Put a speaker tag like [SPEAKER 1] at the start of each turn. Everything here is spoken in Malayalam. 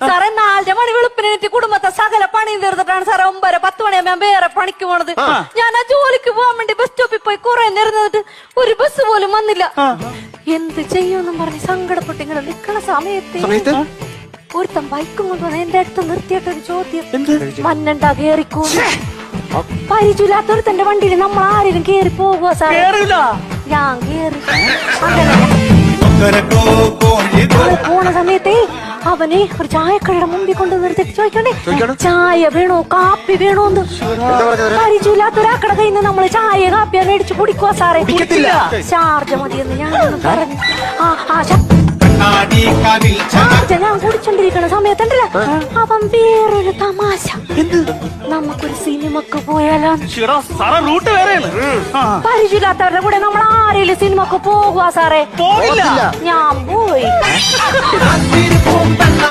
[SPEAKER 1] സാറേ നാലര മണി വെളുപ്പിനെത്തി കുടുംബത്തെ സകല പണിയും തീർത്തിട്ടാണ് സാറേ ഒമ്പര പത്ത് മണിയാകുമ്പോ ഞാൻ വേറെ പണിക്ക് പോണത്. ഞാൻ ആ ജോലിക്ക് പോകാൻ വേണ്ടി ബസ് സ്റ്റോപ്പിൽ പോയി കുറെ നേരം നിന്നിട്ട് ഒരു ബസ് പോലും വന്നില്ല. എന്ത് ചെയ്യുമെന്നും പറഞ്ഞ് സങ്കടപ്പെട്ട് ഇങ്ങനെ നിൽക്കണ സമയത്ത് ഒരുത്തൻ ബൈക്കും കൊണ്ടുവന്ന് എന്റെ അടുത്ത് നിർത്തിയിട്ട് ഒരു
[SPEAKER 2] ചോദ്യം.
[SPEAKER 1] മഞ്ഞണ്ടാ കേറിക്കോ? പരിചയമില്ലാത്തൊരുത്തന്റെ വണ്ടിയിൽ നമ്മൾ ആരെങ്കിലും കേറി സാറേ?
[SPEAKER 2] കേറില്ല.
[SPEAKER 1] ഞാൻ കേറി. അങ്ങനെ. പോണ സമയത്തേ അവനെ ഒരു ചായക്കടയുടെ മുമ്പിൽ കൊണ്ട് നിർത്തിട്ട് ചോദിക്കണ്ടേ?
[SPEAKER 3] ചോദിക്കണം.
[SPEAKER 1] ചായ വേണോ? കാപ്പി വേണോ
[SPEAKER 3] എന്ന്? പരിചയമില്ലാത്ത
[SPEAKER 1] ഒരാക്കട കയ്യിൽ നിന്ന് നമ്മൾ ചായ കാപ്പി മേടിച്ച് കുടിക്കുക സാറേ? ചാർജ് മതിയെന്ന് ഞാൻ പറഞ്ഞു. ആ ആ ഞാൻ കുടിച്ചോണ്ടിരിക്കണ സമയത്തുണ്ടല്ലോ. അവൻ വേറൊരു തമാശ.
[SPEAKER 2] എന്ത്?
[SPEAKER 1] നമുക്കൊരു സിനിമക്ക് പോയാലോ?
[SPEAKER 2] ഷിറോ സാറേ റൂട്ട് വേറെയാണ്. ആ,
[SPEAKER 1] പരിചയമില്ലാത്തവരുടെ കൂടെ നമ്മൾ ആരെങ്കിലും സിനിമക്ക് പോകുക സാറേ? ഞാൻ പോയി.